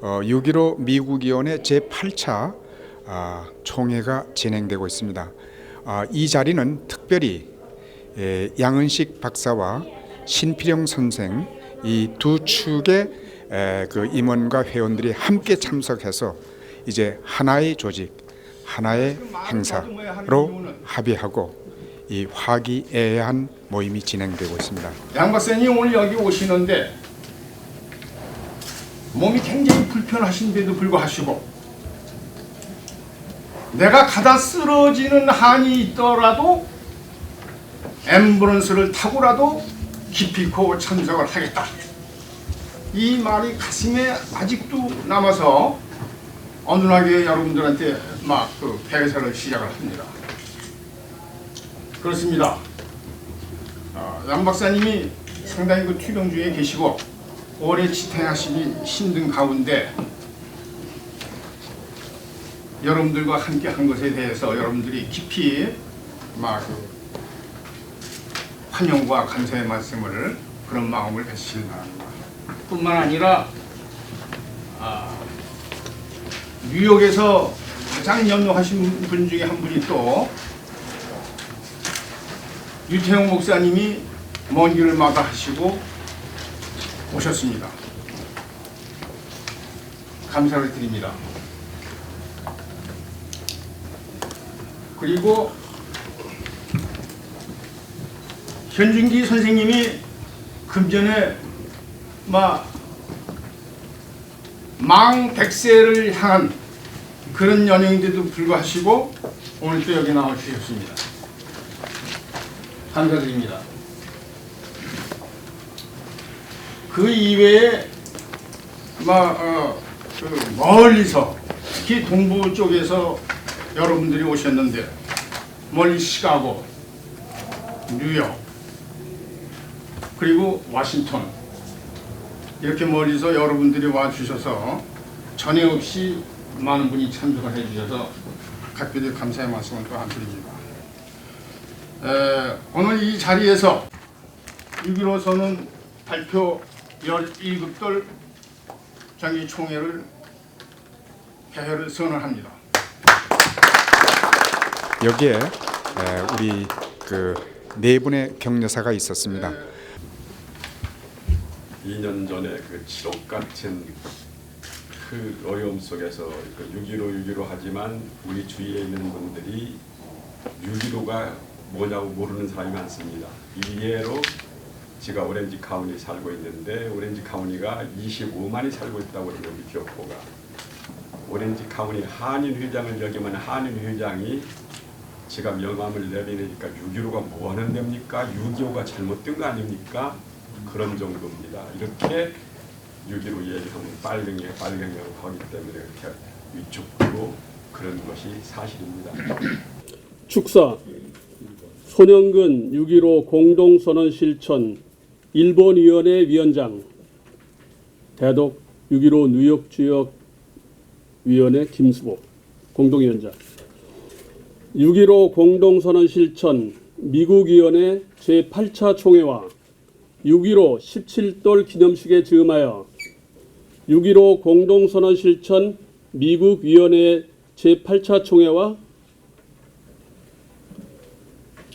어, 6.15 미국위원회 제8차 아, 총회가 진행되고 있습니다. 아, 이 자리는 특별히 에, 양은식 박사와 신필영 선생 이 두 축의 에, 그 임원과 회원들이 함께 참석해서 이제 하나의 조직, 하나의 행사로 합의하고 이 화기애애한 모임이 진행되고 있습니다. 양 박사님 오늘 여기 오시는데 몸이 굉장히 불편하신데도 불구하시고 내가 가다 쓰러지는 한이 있더라도 앰뷸런스를 타고라도 기필코 참석을 하겠다. 이 말이 가슴에 아직도 남아서 어눌하게 여러분들한테 막 그 배설을 시작을 합니다. 그렇습니다. 어, 양 박사님이 상당히 그 투병 중에 계시고 오래 지탱하시기 힘든 가운데 여러분들과 함께 한 것에 대해서 여러분들이 깊이 막그 환영과 감사의 말씀을 그런 마음을 뱉으시기 바랍니다. 뿐만 아니라 아, 뉴욕에서 가장 연로하신 분 중에 한 분이 또 유태용 목사님이 먼 길을 마다하시고 오셨습니다. 감사를 드립니다. 그리고 현준기 선생님이 금전에 막 망 백세를 향한 그런 연예인데도 불구하시고 오늘 또 여기 나와 주셨습니다. 감사드립니다. 그 이외에 막 어, 그 멀리서 특히 동부 쪽에서 여러분들이 오셨는데 멀리 시카고, 뉴욕, 그리고 와싱턴 이렇게 멀리서 여러분들이 와 주셔서 전에 없이 많은 분이 참석을 해 주셔서 각별히 감사의 말씀을 또안 드립니다. 에, 오늘 이 자리에서 6.15 선언 발표 11급들 장기총회를 개회를 선언합니다. 여기에 에, 우리 그 네 분의 격려사가 있었습니다. 2년 전에 그 지옥 같은 그 어려움 속에서 6.15 6.15 하지만 우리 주위에 있는 분들이 6.15가 뭐냐고 모르는 사람이 많습니다. 이해로 제가 오렌지 카운티 살고 있는데 오렌지 카운티가 25만이 살고 있다고 그러는 우리 교포가 오렌지 카운티 한인 회장을 여기면 한인 회장이 제가 명함을 내리니까 6.15가 뭐 하는 데입니까? 6.25가 잘못된 거 아닙니까? 그런 정도입니다. 이렇게 6.15 얘기하면 빨갱이 빨갱이라고 하기 때문에 이렇게 위축되고 그런 것이 사실입니다. 축사 손영근 6.15 공동선언 실천 일본위원회 위원장 대독 6.15 뉴욕 지역 위원회 김수보 공동위원장. 6.15 공동선언 실천 미국위원회 제8차 총회와 6.15 17돌 기념식에 즈음하여 6.15 공동선언 실천 미국위원회 제8차 총회와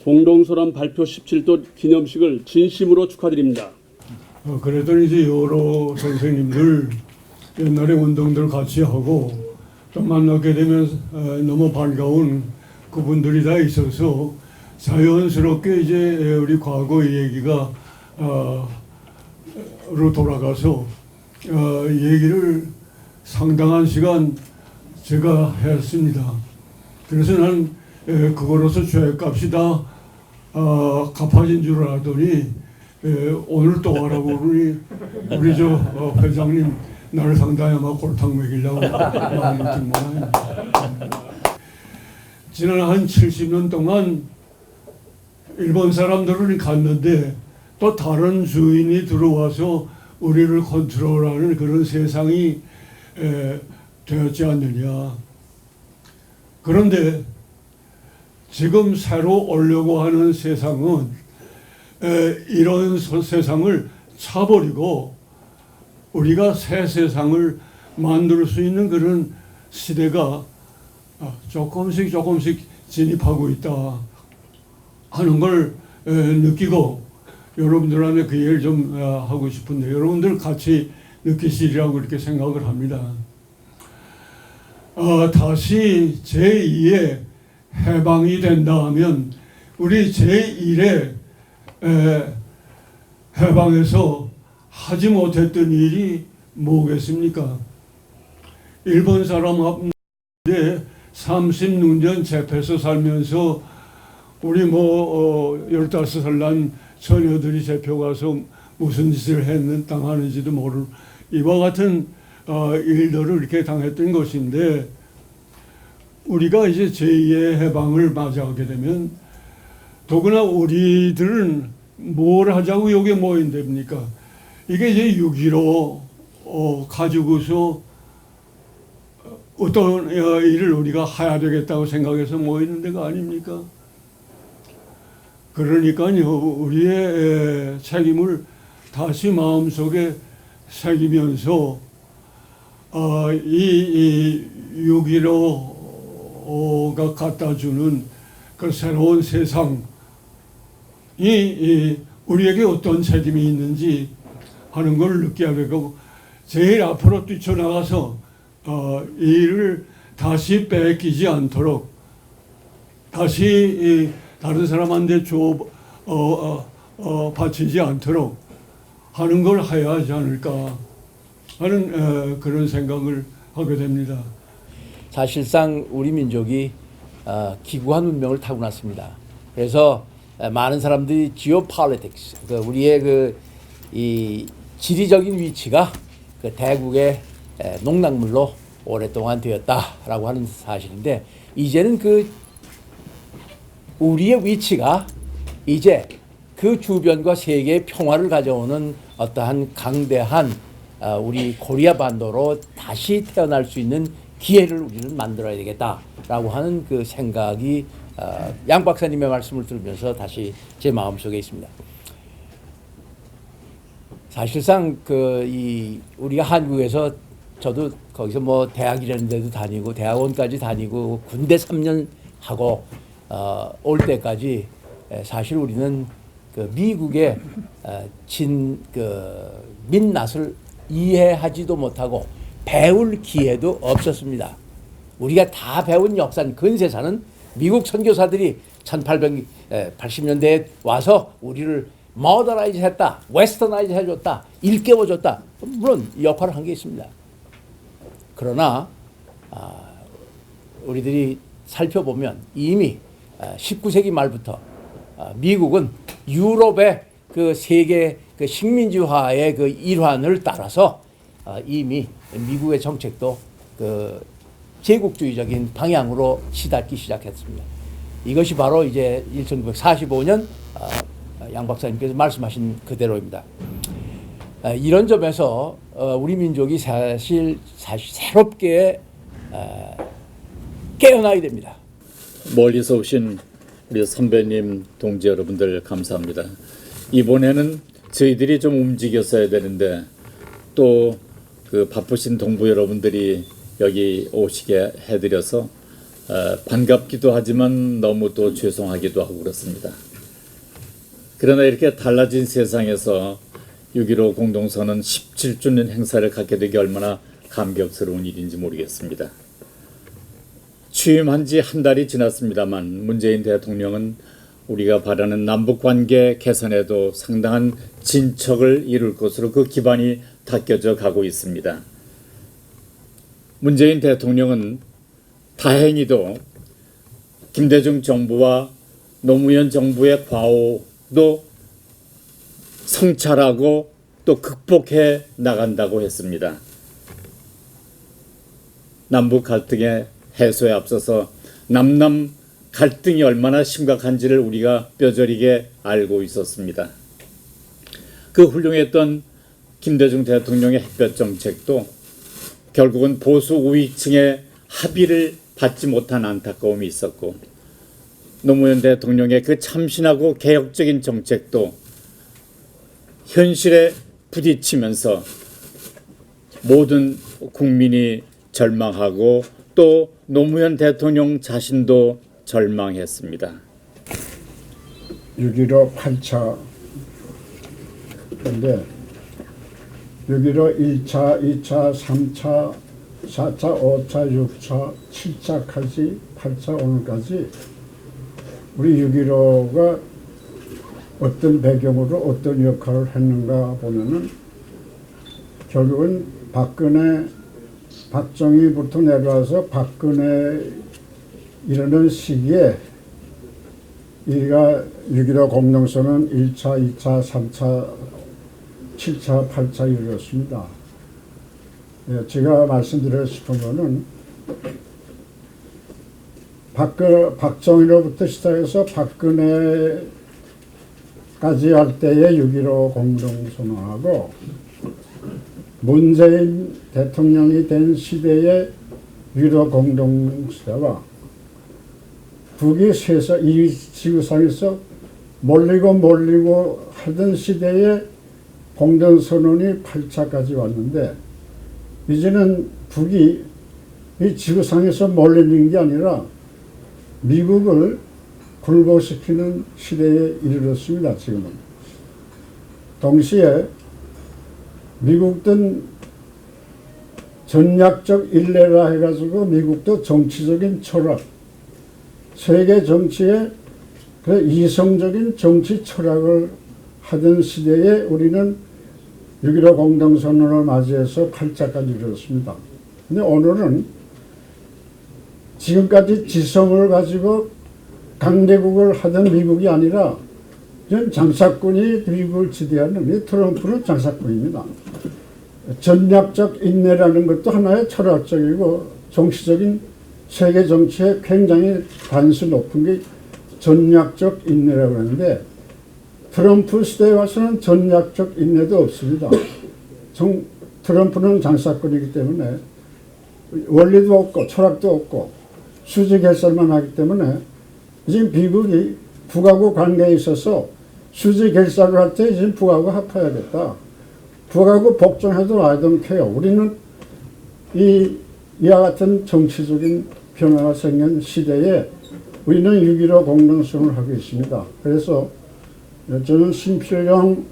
공동선언 발표 17도 기념식을 진심으로 축하드립니다. 어, 그랬더니 이제 여러 선생님들 옛날에 운동들 같이 하고 또 만나게 되면 어, 너무 반가운 그분들이 다 있어서 자연스럽게 이제 우리 과거의 얘기가 어, 로 돌아가서 어, 얘기를 상당한 시간 제가 했습니다. 그래서 난 에, 그거로서 죄값이 다 어, 갚아진 줄 알았더니 에, 오늘 또 하라고 우리 우리 저 어, 회장님 나를 상당히 아마 골탕 먹이려고 든 모양입니다. 지난 한 70년 동안 일본 사람들은 갔는데 또 다른 주인이 들어와서 우리를 컨트롤하는 그런 세상이 에, 되었지 않느냐. 그런데 지금 새로 오려고 하는 세상은 에, 이런 서- 세상을 차버리고 우리가 새 세상을 만들 수 있는 그런 시대가 아, 조금씩 조금씩 진입하고 있다 하는 걸 에, 느끼고 여러분들한테 그 얘기를 좀 어, 하고 싶은데 여러분들 같이 느끼시리라고 이렇게 생각을 합니다. 어, 다시 제2의 해방이 된다 하면 우리 제1의 에, 해방에서 하지 못했던 일이 뭐겠습니까? 일본 사람한테 36년 잡혀서 살면서 우리 뭐 어, 15살 난 처녀들이 잡혀가서 무슨 짓을 했는 당하는지도 모를 이와 같은 어, 일들을 이렇게 당했던 것인데 우리가 이제 제2의 해방을 맞이하게 되면 더구나 우리들은 뭘 하자고 여기 모인답니까? 이게 이제 6.15 어, 가지고서 어떤 어, 일을 우리가 해야 되겠다고 생각해서 모이는 데가 아닙니까? 그러니까요, 우리의 에, 책임을 다시 마음속에 새기면서 어, 이, 이6.15 가 갖다 주는 그 새로운 세상이 이, 우리에게 어떤 책임이 있는지 하는 걸 느껴야 되고 제일 앞으로 뛰쳐나가서 어, 이 일을 다시 뺏기지 않도록 다시 이 다른 사람한테 줘 어, 어, 어, 바치지 않도록 하는 걸 해야 하지 않을까 하는 어, 그런 생각을 하게 됩니다. 사실상 우리 민족이 어, 기구한 운명을 타고났습니다. 그래서 에, 많은 사람들이 geopolitics, 그 우리의 그 이 지리적인 위치가 그 대국의 에, 농락물로 오랫동안 되었다라고 하는 사실인데 이제는 그 우리의 위치가 이제 그 주변과 세계의 평화를 가져오는 어떠한 강대한 어, 우리 코리아 반도로 다시 태어날 수 있는 기회를 우리는 만들어야 되겠다라고 하는 그 생각이 어, 양 박사님의 말씀을 들으면서 다시 제 마음속에 있습니다. 사실상 그 이 우리가 한국에서 저도 거기서 뭐 대학 이런 데도 다니고 대학원까지 다니고 군대 3년 하고 어, 올 때까지 에, 사실 우리는 그 미국의 어, 진그 민낯을 이해하지도 못하고 배울 기회도 없었습니다. 우리가 다 배운 역사는 근세사는 미국 선교사들이 1880년대에 와서 우리를 모더라이즈 했다, 웨스터나이즈 해줬다, 일깨워줬다. 물론 역할을 한 게 있습니다. 그러나 아, 우리들이 살펴보면 이미 아, 19세기 말부터 아, 미국은 유럽의 그 세계 그 식민지화의 그 일환을 따라서 아, 이미 미국의 정책도 그 제국주의적인 방향으로 치닫기 시작했습니다. 이것이 바로 이제 1945년 아, 양 박사님께서 말씀하신 그대로입니다. 아, 이런 점에서 어, 우리 민족이 사실 새롭게 아, 깨어나야 됩니다. 멀리서 오신 우리 선배님, 동지 여러분들 감사합니다. 이번에는 저희들이 좀 움직였어야 되는데 또 그 바쁘신 동부 여러분들이 여기 오시게 해드려서 어, 반갑기도 하지만 너무 또 죄송하기도 하고 그렇습니다. 그러나 이렇게 달라진 세상에서 6.15 공동선언 17주년 행사를 갖게 되기 얼마나 감격스러운 일인지 모르겠습니다. 취임한 지 한 달이 지났습니다만 문재인 대통령은 우리가 바라는 남북 관계 개선에도 상당한 진척을 이룰 것으로 그 기반이 닦여져 가고 있습니다. 문재인 대통령은 다행히도 김대중 정부와 노무현 정부의 과오도 성찰하고 또 극복해 나간다고 했습니다. 남북 갈등의 해소에 앞서서 남남 갈등이 얼마나 심각한지를 우리가 뼈저리게 알고 있었습니다. 그 훌륭했던 김대중 대통령의 햇볕 정책도 결국은 보수 우위층의 합의를 받지 못한 안타까움이 있었고 노무현 대통령의 그 참신하고 개혁적인 정책도 현실에 부딪히면서 모든 국민이 절망하고 또 노무현 대통령 자신도 절망했습니다. 6.15 8차 그 6.15 1차, 2차, 3차, 4차, 5차, 6차, 7차까지 8차 오늘까지 우리 6.15가 어떤 배경으로 어떤 역할을 했는가 보면은 결국은 박근혜 박정희부터 내려와서 박근혜 이르는 시기에 이가 6.15 공동선언 1차, 2차, 3차, 7차, 8차 이루었습니다. 예, 제가 말씀드리고 싶은 거는 박근, 박정희로부터 시작해서 박근혜까지 할 때의 6.15 공동선언하고 문재인 대통령이 된 시대의 6.15 공동시대와 북이 세상 이 지구상에서 몰리고 몰리고 하던 시대에 공동선언이 8차까지 왔는데 이제는 북이 이 지구상에서 몰리는 게 아니라 미국을 굴복시키는 시대에 이르렀습니다. 지금은 동시에 미국은 전략적 일례라 해가지고 미국도 정치적인 철학 세계 정치에 그 이성적인 정치 철학을 하던 시대에 우리는 6.15 공동선언을 맞이해서 8차까지 이르렀습니다. 근데 오늘은 지금까지 지성을 가지고 강대국을 하던 미국이 아니라 전 장사꾼이 미국을 지배하는 이 트럼프는 장사꾼입니다. 전략적 인내라는 것도 하나의 철학적이고 정치적인 세계 정치에 굉장히 단수 높은 게 전략적 인내라고 하는데 트럼프 시대에 와서는 전략적 인내도 없습니다. 정, 트럼프는 장사꾼이기 때문에 원리도 없고 철학도 없고 수지 결산만 하기 때문에 지금 미국이 북하고 관계에 있어서 수지 결산을 할 때 지금 북하고 합해야겠다. 북하고 복종해도 I don't care. 우리는 이 이와 같은 정치적인 변화가 생긴 시대에 우리는 6.15 공동선을 하고 있습니다. 그래서 저는 심필영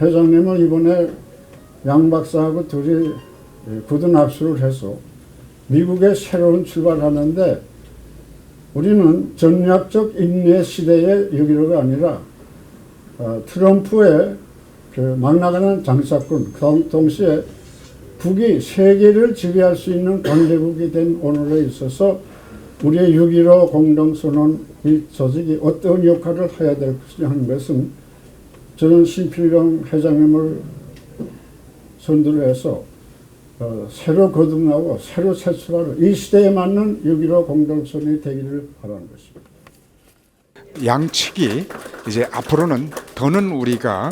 회장님을 이번에 양 박사하고 둘이 굳은 합수를 해서 미국의 새로운 출발하는데 우리는 전략적 인내 시대의 6.15가 아니라 어, 트럼프의 그 막 나가는 장사꾼 동- 동시에 북이 세계를 지배할 수 있는 강대국이 된 오늘에 있어서 우리의 6.15 공동선언 이 조직이 어떤 역할을 해야 될 것이냐 하는 것은 저는 심필경 회장님을 선두를 해서 어, 새로 거듭나고 새로 세출하는 이 시대에 맞는 6.15 공동선언이 되기를 바라는 것입니다. 양측이 이제 앞으로는 더는 우리가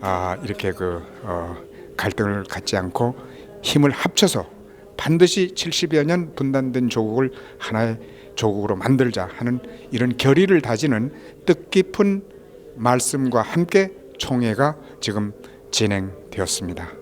아, 이렇게 그 어, 갈등을 갖지 않고 힘을 합쳐서 반드시 70여 년 분단된 조국을 하나의 조국으로 만들자 하는 이런 결의를 다지는 뜻깊은 말씀과 함께 총회가 지금 진행되었습니다.